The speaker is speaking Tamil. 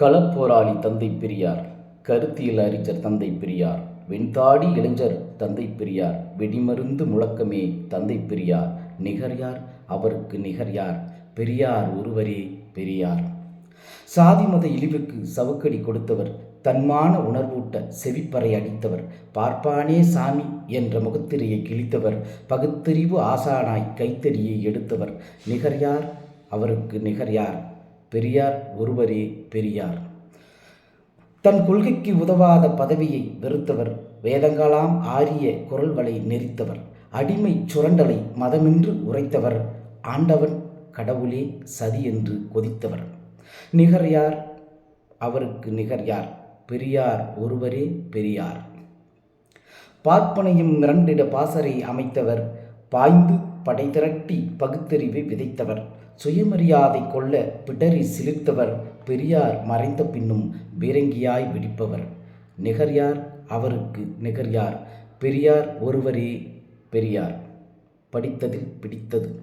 களப்போராளி தந்தை பெரியார் கருத்தியல் அறிஞர் தந்தை பெரியார் வெண்தாடி இளைஞர் தந்தை பெரியார் வெடிமருந்து முழக்கமே தந்தை பெரியார். நிகர் யார்? அவருக்கு நிகர் யார்? பெரியார் ஒருவரே பெரியார். சாதி மத இழிவுக்கு சவுக்கடி கொடுத்தவர் தன்மான உணர்வூட்ட செவிப்பறை அடித்தவர் பார்ப்பானே சாமி என்ற முகத்திரையை கிழித்தவர் பகுத்தறிவு ஆசானாய் கைத்தறியை எடுத்தவர். நிகர் யார்? அவருக்கு நிகர் யார்? பெரியார் ஒருவரே பெரியார். தன் கொள்கைக்கு உதவாத பதவியை வெறுத்தவர் வேதங்களாம் ஆரிய குரல்களை நெறித்தவர் அடிமை சுரண்டலை மதமென்று உரைத்தவர் ஆண்டவன் கடவுளே சதி என்று கொதித்தவர். நிகர் யார்? அவருக்கு நிகர் யார்? பெரியார் ஒருவரே பெரியார். பார்ப்பனையும் மிரண்டிட பாசறை அமைத்தவர் பாய்ந்து படை திரட்டி பகுத்தறிவை விதைத்தவர் சுயமரியாதை கொள்ள பிடரி சிலிர்த்தவர் பெரியார் மறைந்த பின்னும் பீரங்கியாய் வெடிப்பவர். நிகர் யார்? அவருக்கு நிகர் யார்? பெரியார் ஒருவரே பெரியார். படித்ததில் பிடித்தது.